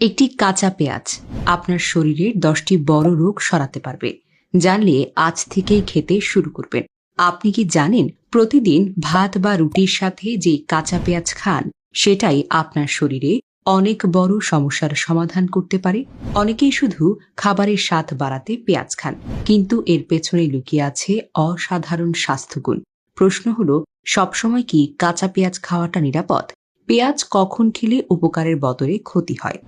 একটি কাঁচা পেঁয়াজ আপনার শরীরের দশটি বড় রোগ সরাতে পারবে, জানলে আজ থেকেই খেতে শুরু করবেন। আপনি কি জানেন প্রতিদিন ভাত বা রুটির সাথে যে কাঁচা পেঁয়াজ খান, সেটাই আপনার শরীরে অনেক বড় সমস্যার সমাধান করতে পারে? অনেকেই শুধু খাবারের স্বাদ বাড়াতে পেঁয়াজ খান, কিন্তু এর পেছনে লুকিয়ে আছে অসাধারণ স্বাস্থ্যগুণ। প্রশ্ন হলো, সবসময় কি কাঁচা পেঁয়াজ খাওয়াটা নিরাপদ? পেঁয়াজ কখন খেলে উপকারের বদলে ক্ষতি হয়?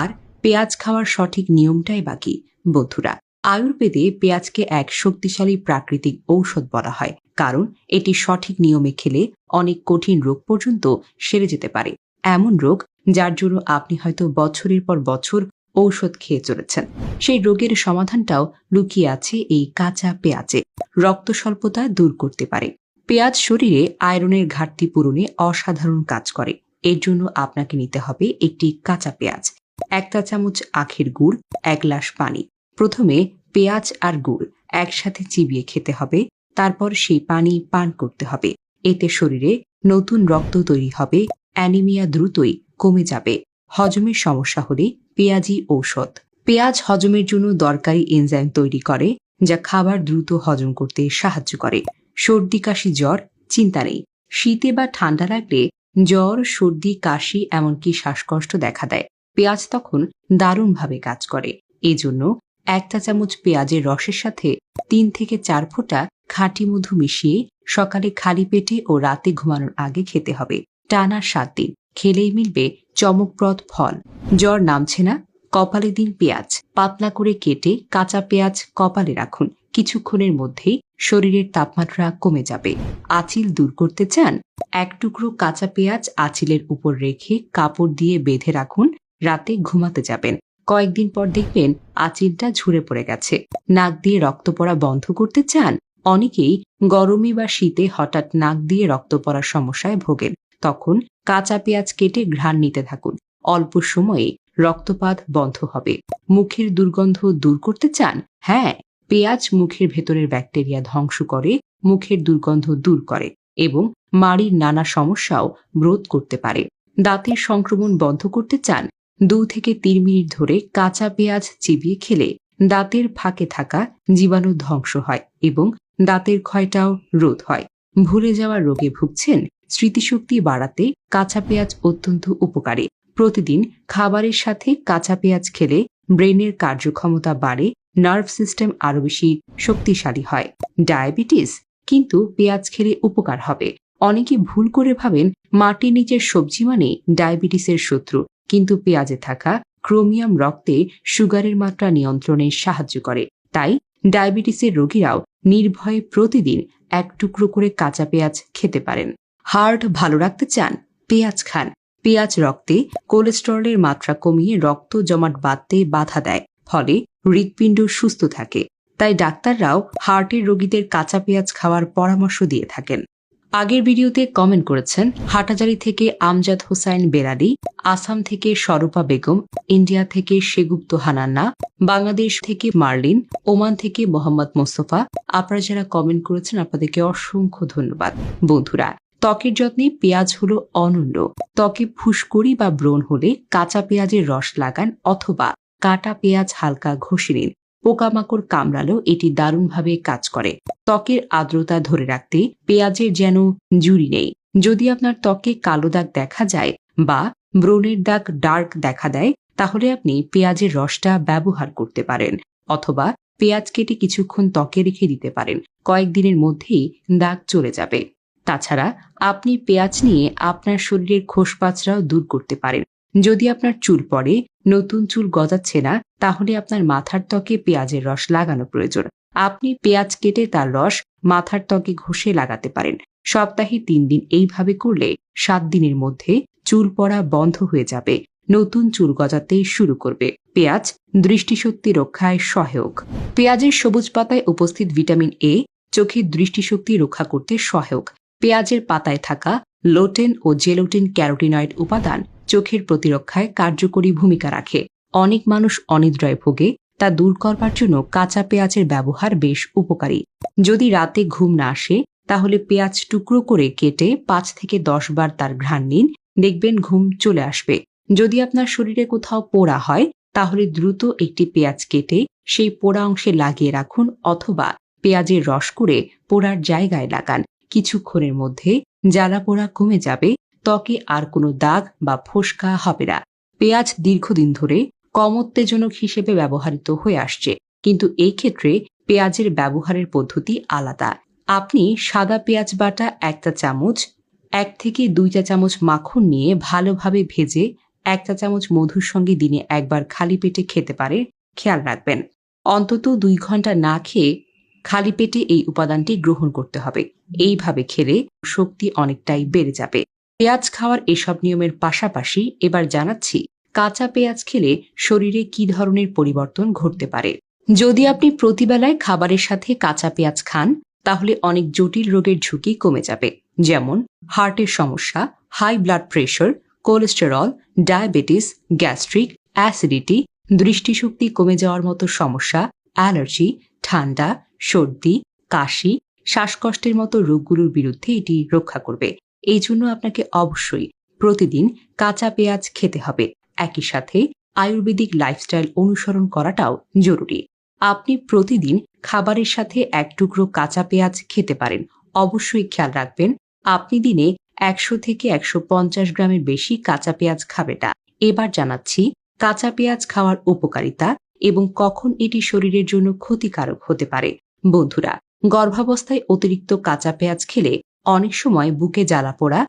আর পেঁয়াজ খাওয়ার সঠিক নিয়মটাই বাকি বন্ধুরা, আয়ুর্বেদে পেঁয়াজকে এক শক্তিশালী প্রাকৃতিক ঔষধ বলা হয়। কারণ এটি সঠিক নিয়মে খেলে অনেক কঠিন রোগ পর্যন্ত সেরে যেতে পারে। এমন রোগ যার জন্য আপনি হয়তো বছরের পর বছর ঔষধ খেয়ে চলেছেন। সেই রোগের সমাধানটাও লুকিয়ে আছে এই কাঁচা পেঁয়াজে। রক্ত স্বল্পতা দূর করতে পারে। পেঁয়াজ শরীরে আয়রনের ঘাটতি পূরণে অসাধারণ কাজ করে। এর জন্য আপনাকে নিতে হবে একটি কাঁচা পেঁয়াজ, এক চা চামচ আখের গুড়, এক গ্লাস পানি। প্রথমে পেঁয়াজ আর গুড় একসাথে চিবিয়ে খেতে হবে, তারপর সেই পানি পান করতে হবে। এতে শরীরে নতুন রক্ত তৈরি হবে, অ্যানিমিয়া দ্রুতই কমে যাবে। হজমের সমস্যা হলে পেঁয়াজি ঔষধ। পেঁয়াজ হজমের জন্য দরকারি এনজাইম তৈরি করে, যা খাবার দ্রুত হজম করতে সাহায্য করে। সর্দি, কাশি, জ্বর চিন্তা নেই। শীতে বা ঠান্ডা লাগলে জ্বর, সর্দি, কাশি এমনকি শ্বাসকষ্ট দেখা দেয়। পেঁয়াজ তখন দারুণভাবে কাজ করে। এজন্য এক চা চামচ পেঁয়াজের রসের সাথে তিন থেকে চার ফোঁটা খাঁটি মধু মিশিয়ে সকালে খালি পেটে ও রাতে ঘুমানোর আগে খেতে হবে। টানা সাত দিন। খেলেই মিলবে চমকপ্রদ ফল। জ্বর নামছে না। কপালে দিন পেঁয়াজ। পাতলা করে কেটে কাঁচা পেঁয়াজ কপালে রাখুন। কিছুক্ষণের মধ্যেই শরীরের তাপমাত্রা কমে যাবে। আচিল দূর করতে চান? এক টুকরো কাঁচা পেঁয়াজ আচিলের উপর রেখে কাপড় দিয়ে বেঁধে রাখুন। রাতে ঘুমাতে যাবেন। কয়েকদিন পর দেখবেন আচিলটা ঝরে পড়ে গেছে। নাক দিয়ে রক্ত পড়া বন্ধ করতে চান? অনেকেই গরমে বা শীতে হঠাৎ নাক দিয়ে রক্ত পড়ার সমস্যায় ভোগেন। তখন কাঁচা পেঁয়াজ কেটে ঘ্রাণ নিতে থাকুন। অল্প সময়ে রক্তপাত বন্ধ হবে। মুখের দুর্গন্ধ দূর করতে চান? হ্যাঁ পেঁয়াজ মুখের ভেতরের ব্যাকটেরিয়া ধ্বংস করে, মুখের দুর্গন্ধ দূর করে এবং মাড়ির নানা সমস্যাও রোধ করতে পারে। দাঁতের সংক্রমণ বন্ধ করতে চান, দু থেকে তিন মিনিট ধরে কাঁচা পেঁয়াজ চিবিয়ে খেলে দাঁতের ফাঁকে থাকা জীবাণু ধ্বংস হয় এবং দাঁতের ক্ষয়টাও রোধ হয়। ভুলে যাওয়া রোগে ভুগছেন, স্মৃতিশক্তি বাড়াতে কাঁচা পেঁয়াজ অত্যন্ত উপকারী। প্রতিদিন খাবারের সাথে কাঁচা পেঁয়াজ খেলে ব্রেনের কার্যক্ষমতা বাড়ে নার্ভ সিস্টেম আরও বেশি শক্তিশালী হয়। ডায়াবেটিস কিন্তু পেঁয়াজ খেলে উপকার হবে। অনেকে ভুল করে ভাবেন মাটির নিচের সবজি মানে ডায়াবেটিসের শত্রু, কিন্তু পেঁয়াজে থাকা ক্রোমিয়াম রক্তে সুগারের মাত্রা নিয়ন্ত্রণে সাহায্য করে। তাই ডায়াবেটিসের রোগীরাও নির্ভয়ে প্রতিদিন এক টুকরো করে কাঁচা পেঁয়াজ খেতে পারেন। হার্ট ভালো রাখতে চান? পেঁয়াজ খান। পেঁয়াজ রক্তে কোলেস্টেরলের মাত্রা কমিয়ে রক্ত জমাট বাঁধতে বাধা দেয়। ফলে হৃৎপিণ্ড সুস্থ থাকে। তাই ডাক্তাররাও হার্টের রোগীদের কাঁচা পেঁয়াজ খাওয়ার পরামর্শ দিয়ে থাকেন। আগের ভিডিওতে কমেন্ট করেছেন হাটাজারি থেকে আমজাদ হোসাইন বেরালি আসাম থেকে স্বরূপা বেগম, ইন্ডিয়া থেকে শেগুপ্ত হানান্না, বাংলাদেশ থেকে মার্লিন, ওমান থেকে মোহাম্মদ মোস্তফা। আপনারা যারা কমেন্ট করেছেন, আপনাদেরকে অসংখ্য ধন্যবাদ। বন্ধুরা, ত্বকের যত্নে পেঁয়াজ হলো অনন্য। ত্বকে ফুসকুড়ি বা ব্রণ হলে কাঁচা পেঁয়াজের রস লাগান অথবা কাটা পেঁয়াজ হালকা ঘষে নিন। পোকামাকড় কামড়ালেও এটি দারুণভাবে কাজ করে। ত্বকের আর্দ্রতা ধরে রাখতে পেঁয়াজের যেন জুড়ি নেই। যদি আপনার ত্বকে কালো দাগ দেখা যায় বা ব্রণের দাগ ডার্ক দেখা দেয়, তাহলে আপনি পেঁয়াজের রসটা ব্যবহার করতে পারেন অথবা পেঁয়াজ কেটে কিছুক্ষণ ত্বকে রেখে দিতে পারেন। কয়েকদিনের মধ্যেই দাগ চলে যাবে। তাছাড়া আপনি পেঁয়াজ নিয়ে আপনার শরীরের খোসপাচরাও দূর করতে পারেন। যদি আপনার চুল পড়ে নতুন চুল গজাচ্ছে না, তাহলে আপনার মাথার ত্বকে পেঁয়াজের রস লাগানো প্রয়োজন। আপনি পেঁয়াজ কেটে তার রস মাথার ত্বকে ঘষে লাগাতে পারেন। সপ্তাহে তিন দিন এইভাবে করলে সাত দিনের মধ্যে চুল পড়া বন্ধ হয়ে যাবে। নতুন চুল গজাতে শুরু করবে। পেঁয়াজ দৃষ্টিশক্তি রক্ষায় সহায়ক। পেঁয়াজের সবুজ পাতায় উপস্থিত ভিটামিন এ চোখের দৃষ্টিশক্তি রক্ষা করতে সহায়ক। পেঁয়াজের পাতায় থাকা লোটেন ও জেলোটিন ক্যারোটিনয়েড উপাদান চোখের প্রতিরক্ষায় কার্যকরী ভূমিকা রাখে। অনেক মানুষ অনিদ্রায় ভোগে, তা দূর করবার জন্য কাঁচা পেঁয়াজের ব্যবহার বেশ উপকারী। যদি রাতে ঘুম না আসে, তাহলে পেঁয়াজ টুকরো করে কেটে পাঁচ থেকে দশ বার তার ঘ্রাণ নিন, দেখবেন ঘুম চলে আসবে। যদি আপনার শরীরে কোথাও পোড়া হয়, তাহলে দ্রুত একটি পেঁয়াজ কেটে সেই পোড়া অংশে লাগিয়ে রাখুন অথবা পেঁয়াজের রস করে পোড়ার জায়গায় লাগান। কিছুক্ষণের মধ্যে জ্বালা পোড়া কমে যাবে ত্বকে আর কোনো দাগ বা ফোসকা হবে না। পেঁয়াজ দীর্ঘদিন ধরে কম উত্তেজনক হিসেবে ব্যবহৃত হয়ে আসছে, কিন্তু এই ক্ষেত্রে পেঁয়াজের ব্যবহারের পদ্ধতি আলাদা। আপনি সাদা পেঁয়াজ বাটা একটা চামচ, এক থেকে দুই চা চামচ মাখন নিয়ে ভালোভাবে ভেজে এক চা চামচ মধুর সঙ্গে দিনে একবার খালি পেটে খেতে পারে খেয়াল রাখবেন। অন্তত দুই ঘণ্টা না খেয়ে খালি পেটে এই উপাদানটি গ্রহণ করতে হবে। এইভাবে খেলে শক্তি অনেকটাই বেড়ে যাবে। পেঁয়াজ খাওয়ার এসব নিয়মের পাশাপাশি এবার জানাচ্ছি, কাঁচা পেঁয়াজ খেলে শরীরে কি ধরনের পরিবর্তন ঘটতে পারে? যদি আপনি প্রতিবেলায় খাবারের সাথে কাঁচা পেঁয়াজ খান, তাহলে অনেক জটিল রোগের ঝুঁকি কমে যাবে, যেমন হার্টের সমস্যা, high blood pressure, cholesterol, diabetes, gastric, acidity, দৃষ্টিশক্তি কমে যাওয়ার মতো সমস্যা, অ্যালার্জি, ঠান্ডা, সর্দি, কাশি, শ্বাসকষ্টের মতো রোগগুলোর বিরুদ্ধে এটি রক্ষা করবে। এই জন্য আপনাকে অবশ্যই প্রতিদিন কাঁচা পেঁয়াজ খেতে হবে। একই সাথে আয়ুর্বেদিক লাইফস্টাইল অনুসরণ করাটাও জরুরি। আপনি প্রতিদিন খাবারের সাথে এক টুকরো কাঁচা পেঁয়াজ খেতে পারেন। অবশ্যই খেয়াল রাখবেন, আপনি দিনে একশো থেকে একশো পঞ্চাশ গ্রামের বেশি কাঁচা পেঁয়াজ খাবে না। এবার জানাচ্ছি, কাঁচা পেঁয়াজ খাওয়ার উপকারিতা এবং কখন এটি শরীরের জন্য ক্ষতিকারক হতে পারে। বন্ধুরা, গর্ভাবস্থায় অতিরিক্ত কাঁচা পেঁয়াজ খেলে অনেক সময় বুকে জ্বালা পোড়া,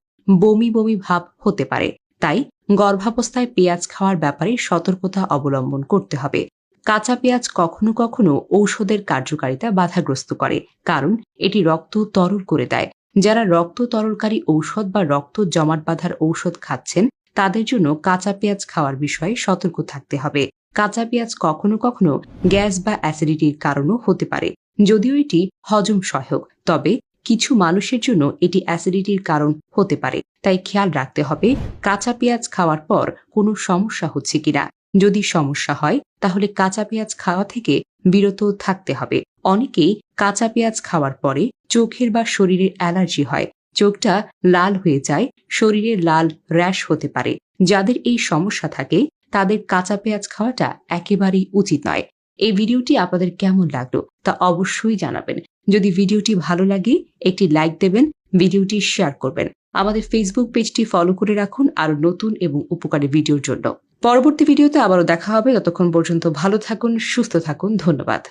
বমি বমি ভাব হতে পারে। তাই গর্ভাবস্থায় পেঁয়াজ খাওয়ার ব্যাপারে সতর্কতা অবলম্বন করতে হবে। কাঁচা পেঁয়াজ কখনো কখনো ঔষধের কার্যকারিতা বাধাগ্রস্ত করে, কারণ এটি রক্ত তরল করে দেয়। যারা রক্ত তরলকারী ঔষধ বা রক্ত জমাট বাঁধার ঔষধ খাচ্ছেন, তাদের জন্য কাঁচা পেঁয়াজ খাওয়ার বিষয়ে সতর্ক থাকতে হবে। কাঁচা পেঁয়াজ কখনো কখনো গ্যাস বা অ্যাসিডিটির কারণও হতে পারে, যদিও এটি হজম সহায়ক। তবে কিছু মানুষের জন্য এটি অ্যাসিডিটির কারণ হতে পারে, তাই খেয়াল রাখতে হবে কাঁচা পেঁয়াজ খাওয়ার পর কোনো সমস্যা হচ্ছে কিনা। যদি সমস্যা হয়, তাহলে কাঁচা পেঁয়াজ খাওয়া থেকে বিরত থাকতে হবে। অনেকেই কাঁচা পেঁয়াজ খাওয়ার পরে চোখের বা শরীরের অ্যালার্জি হয়, চোখটা লাল হয়ে যায়, শরীরে লাল র্যাশ হতে পারে। যাদের এই সমস্যা থাকে, তাদের কাঁচা পেঁয়াজ খাওয়াটা একেবারেই উচিত নয়। এই ভিডিওটি আপনাদের কেমন লাগল তা অবশ্যই জানাবেন। যদি ভিডিওটি ভালো লাগে, একটি লাইক দেবেন, ভিডিওটি শেয়ার করবেন। আমাদের ফেসবুক পেজটি ফলো করে রাখুন আরও নতুন এবং উপকারী ভিডিওর জন্য। পরবর্তী ভিডিওতে আবারও দেখা হবে। ততক্ষণ পর্যন্ত ভালো থাকুন, সুস্থ থাকুন। ধন্যবাদ।